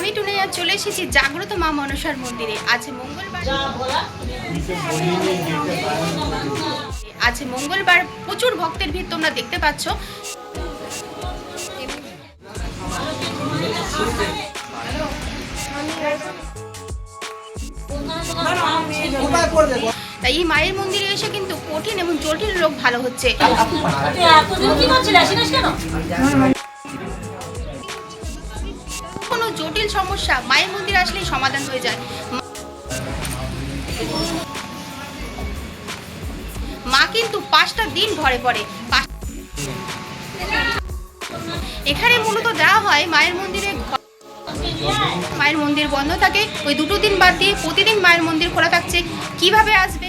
আমি টুনাইয়া চলে এসেছি জাগ্রত মা মনসার মন্দিরে। আজ মঙ্গলবার আজ মঙ্গলবার প্রচুর ভক্তের ভিড় তোমরা দেখতে পাচ্ছ। তাই এই মায়ের মন্দিরে এসে কিন্তু কঠিন এবং জটিল রোগ ভালো হচ্ছে। সমস্যা, মায়ের মন্দির আসলেই সমাধান হয়ে যায়। মা কিন্তু পাঁচটা দিন ঘরে পড়ে। এখানে মূলত দেওয়া হয় মায়ের মন্দিরে মায়ের মন্দির বন্ধ থাকে। ওই দুটো দিন বাদ দিয়ে প্রতিদিন মায়ের মন্দির খোলা থাকছে। কীভাবে আসবে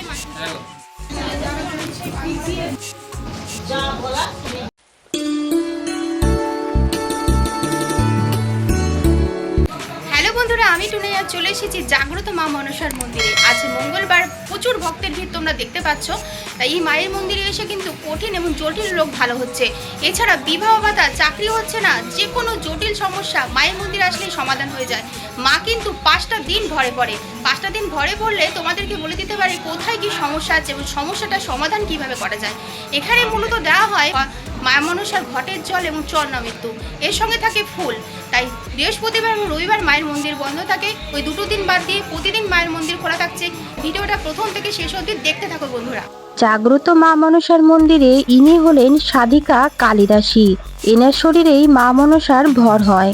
হ্যালো বন্ধুরা, আমি টুনাইয়া চলে এসেছি জাগ্রত মা মনসার মন্দিরে। আজ মঙ্গলবার প্রচুর ভক্তের ভিড় তোমরা দেখতে পাচ্ছ। তাই এই মায়ের মন্দিরে এসে কিন্তু কঠিন এবং জটিল রোগ ভালো হচ্ছে। এছাড়া বিবাহ ভাতা, চাকরি হচ্ছে না যে কোনো জটিল সমস্যা মায়ের মন্দিরে আসলেই সমাধান হয়ে যায়। মা কিন্তু পাঁচটা দিন ঘরে পড়ে। পাঁচটা দিন ঘরে পড়লে তোমাদেরকে বলে দিতে পারে কোথায় কি সমস্যা আছে এবং সমস্যাটা সমাধান কীভাবে করা যায়। এখানে মূলত দেওয়া হয় মা মনসার ঘটের জল এবং চর্ণা মৃত্যু। এর সঙ্গে থাকে ফুল। তাই বৃহস্পতিবার এবং রবিবার মায়ের মন্দির বন্ধ থাকে। ওই দুটো দিন বাদ দিয়ে প্রতিদিন মায়ের মন্দির খোলা থাকছে। ভিডিওটা প্রথম থেকে শেষ অবধি দেখতে থাকো বন্ধুরা। জাগ্রত মা মনসার মন্দিরে ইনি হলেন সাধিকা কালিদাসী। এনার শরীরেই মা মনসার ভর হয়।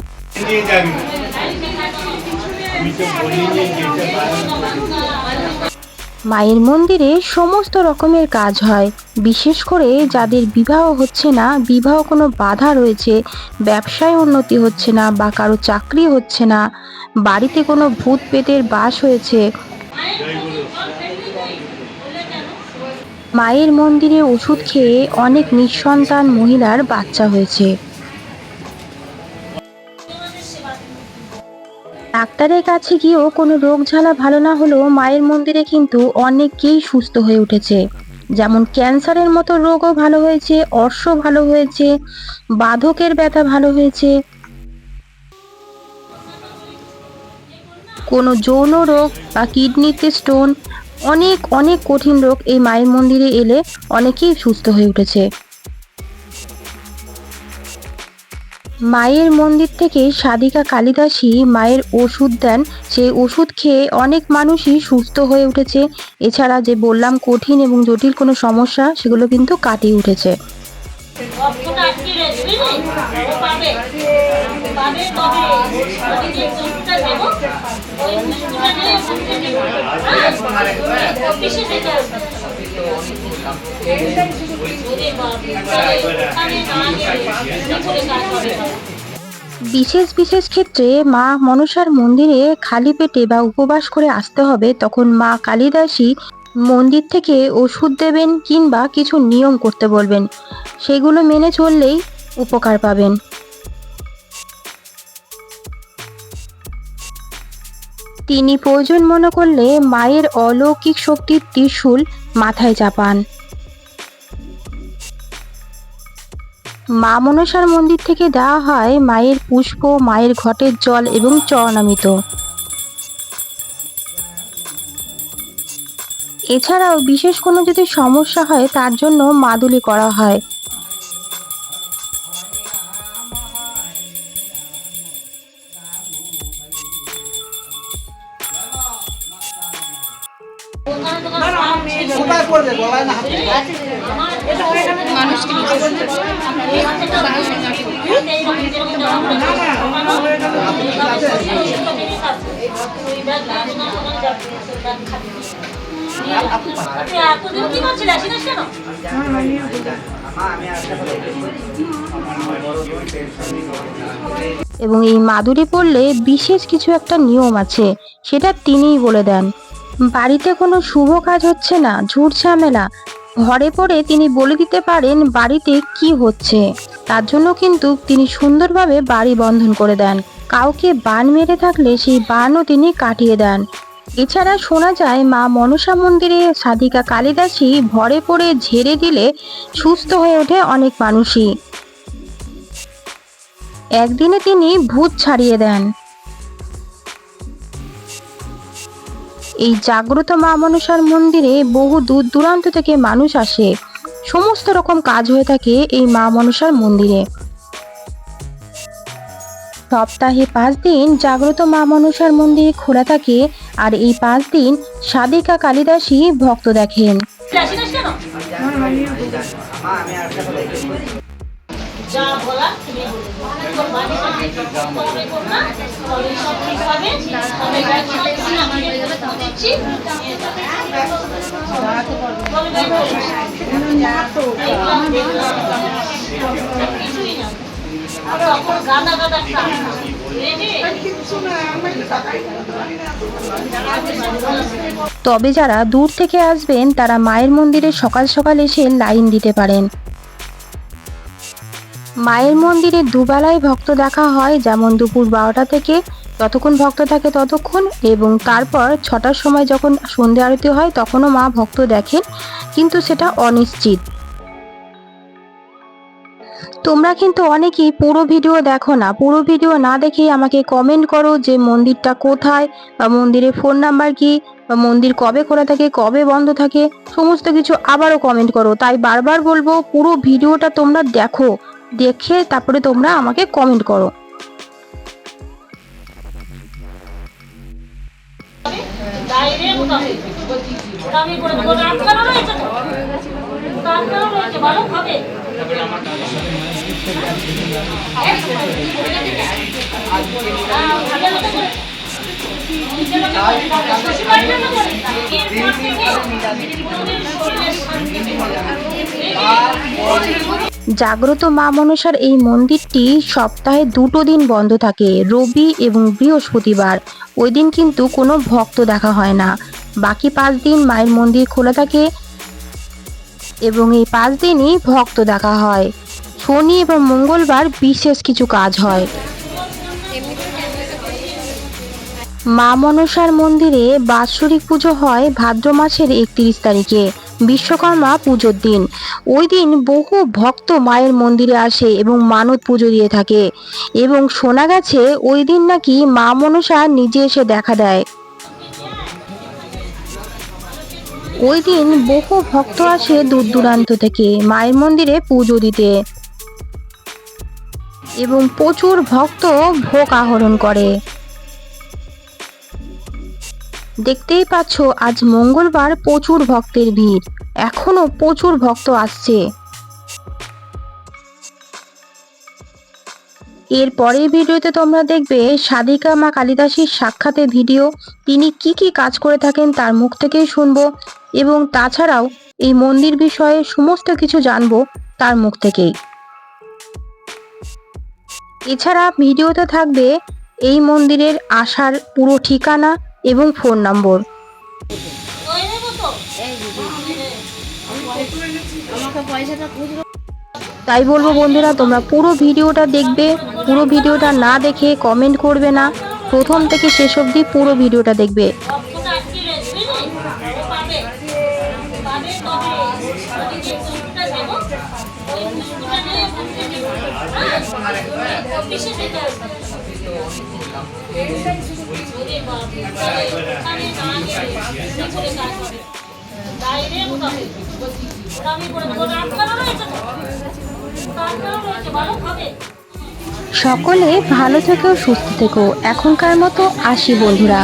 মায়ের মন্দিরে সমস্ত রকমের কাজ হয়। বিশেষ করে যাদের বিবাহ হচ্ছে না, বিবাহ কোনো বাধা রয়েছে, ব্যবসায় উন্নতি হচ্ছে না বা কারও চাকরি হচ্ছে না, বাড়িতে কোনো ভূত পেতের বাস হয়েছে। মায়ের মন্দিরে ওষুধ খেয়ে অনেক নিঃসন্তান মহিলার বাচ্চা হয়েছে। ডাক্তারের কাছে গিয়েও কোনো রোগ ঝালা ভালো না হলেও মায়ের মন্দিরে কিন্তু অনেকেই সুস্থ হয়ে উঠেছে। যেমন ক্যান্সারের মতো রোগও ভালো হয়েছে অর্শ ভালো হয়েছে, বাধকের ব্যথা ভালো হয়েছে। কোনো যৌন রোগ বা কিডনিতে স্টোন, অনেক অনেক কঠিন রোগ এই মায়ের মন্দিরে এলে অনেকেই সুস্থ হয়ে উঠেছে। মায়ের মন্দির থেকে সাধিকা কালিদাসী মায়ের ওষুধ দেন। সেই ওষুধ খেয়ে অনেক মানুষই সুস্থ হয়ে উঠেছে। এছাড়া যে বললাম কঠিন এবং জটিল কোনো সমস্যা, সেগুলো কিন্তু কাটিয়ে উঠেছে। বিশেষ বিশেষ ক্ষেত্রে মা মনসার মন্দিরে খালি পেটে বা উপবাস করে আসতে হবে, তখন মা কালিদাসী মন্দির থেকে ওষুধ দেবেন কিংবা কিছু নিয়ম করতে বলবেন। সেগুলো মেনে চললেই উপকার পাবেন। তিনি প্রয়োজন মনে করলে মায়ের অলৌকিক শক্তির ত্রিশূল মাথায় চাপান। মা মনসার মন্দির থেকে দেওয়া হয় মায়ের পুষ্প, মায়ের ঘটের জল এবং চরণামিত। এছাড়াও বিশেষ কোনো যদি সমস্যা হয়, তার জন্য মাদুলি করা হয়। কোথায় না মানুষকে এবং এই মাদুরি পড়লে বিশেষ কিছু একটা নিয়ম আছে, সেটা তিনিই বলে দেন। বাড়িতে কোনো শুভ কাজ হচ্ছে না, ঝুট ঝামেলা। ঘরে পড়ে তিনি বলে দিতে পারেন বাড়িতে কি হচ্ছে। তার জন্য কিন্তু তিনি সুন্দরভাবে বাড়ি বন্ধন করে দেন। কাউকে বান মেরে থাকলে সেই বানও তিনি কাটিয়ে দেন। এছাড়া শোনা যায়, মা মনসা মন্দিরে সাধিকা কালিদাসী ভরে পড়ে ঝেড়ে দিলে সুস্থ হয়ে ওঠে অনেক মানুষই। একদিনে তিনি ভূত ছাড়িয়ে দেন। এই জাগ্রত মা মনসার মন্দিরে বহু দূর দূরান্ত থেকে মানুষ আসে। সমস্ত রকম কাজ হয়ে থাকে এই মা মনসার মন্দিরে। সপ্তাহে পাঁচ দিন জাগ্রত মা মনসার মন্দির খোলা থাকে আর এই পাঁচ দিন সাদিকা কালিদাসী ভক্ত দেখেন। যা বলা তুমি তবে যারা দূর থেকে আসবেন তারা মায়ের মন্দিরে সকাল সকাল এসে লাইন দিতে পারেন। মায়ের মন্দিরে দুবেলায় ভক্ত দেখা হয়, যেমন দুপুর বারোটা থেকে। যতক্ষণ ভক্ত থাকে ততক্ষণ এবং তারপর ছটার সময় যখন সন্ধে আরতি হয়, তখনও মা ভক্ত দেখেন, কিন্তু সেটা অনিশ্চিত। তোমরা কিন্তু অনেকেই পুরো ভিডিও দেখো না। পুরো ভিডিও না দেখেই আমাকে কমেন্ট করো যে মন্দিরটা কোথায়, বা মন্দিরের ফোন নাম্বার কি, বা মন্দির কবে খোলা থাকে, কবে বন্ধ থাকে, সমস্ত কিছু আবারও কমেন্ট করো। তাই বারবার বলব, পুরো ভিডিওটা তোমরা দেখো। দেখে তারপরে তোমরা আমাকে কমেন্ট করো। ভালো জাগ্রত মা মনসার এই মন্দিরটি সপ্তাহে দুটো দিন বন্ধ থাকে, রবি এবং বৃহস্পতিবার। ওই দিন কিন্তু কোনো ভক্ত দেখা হয় না। বাকি পাঁচ দিন মায়ের মন্দির খোলা থাকে এবং এই পাঁচ দিনই ভক্ত দেখা হয়। শনি এবং মঙ্গলবার বিশেষ কিছু কাজ হয়। মা মনসার মন্দিরে বাৎসরিক পুজো হয় ভাদ্র মাসের একত্রিশ তারিখে। বিশ্বকর্মা পুজোর দিন। ওই দিন বহু ভক্ত মায়ের মন্দিরে আসে এবং মানত পুজো দিয়ে থাকে। এবং শোনা গেছে, ওই দিন নাকি মা মনসা নিজে এসে দেখা দেয়। ওই দিন বহু ভক্ত আসে দূর দূরান্ত থেকে মায়ের মন্দিরে পুজো দিতে। এবং প্রচুর ভক্ত ভোগ আহরণ করে। দেখতেই পাচ্ছ, আজ মঙ্গলবার প্রচুর ভক্তের ভিড়। এখনও প্রচুর ভক্ত আসছে। এর পরের ভিডিওতে তোমরা দেখবে সাদিকা মা কালিদাসীর সাক্ষাতে ভিডিও। তিনি কি কি কাজ করে থাকেন তার মুখ থেকেই শুনব এবং তাছাড়াও এই মন্দির বিষয়ে সমস্ত কিছু জানব তার মুখ থেকেই। এছাড়া ভিডিওতে থাকবে এই মন্দিরের আসার পুরো ঠিকানা এবং ফোন নম্বর। তাই বলব বন্ধুরা, তোমরা পুরো ভিডিওটা দেখবে। পুরো ভিডিওটা না দেখে কমেন্ট করবে না। প্রথম থেকে শেষ অবধি পুরো ভিডিওটা দেখবে। সকলে ভালো থেকেও সুস্থ থেকো। এখনকার মতো আসি বন্ধুরা।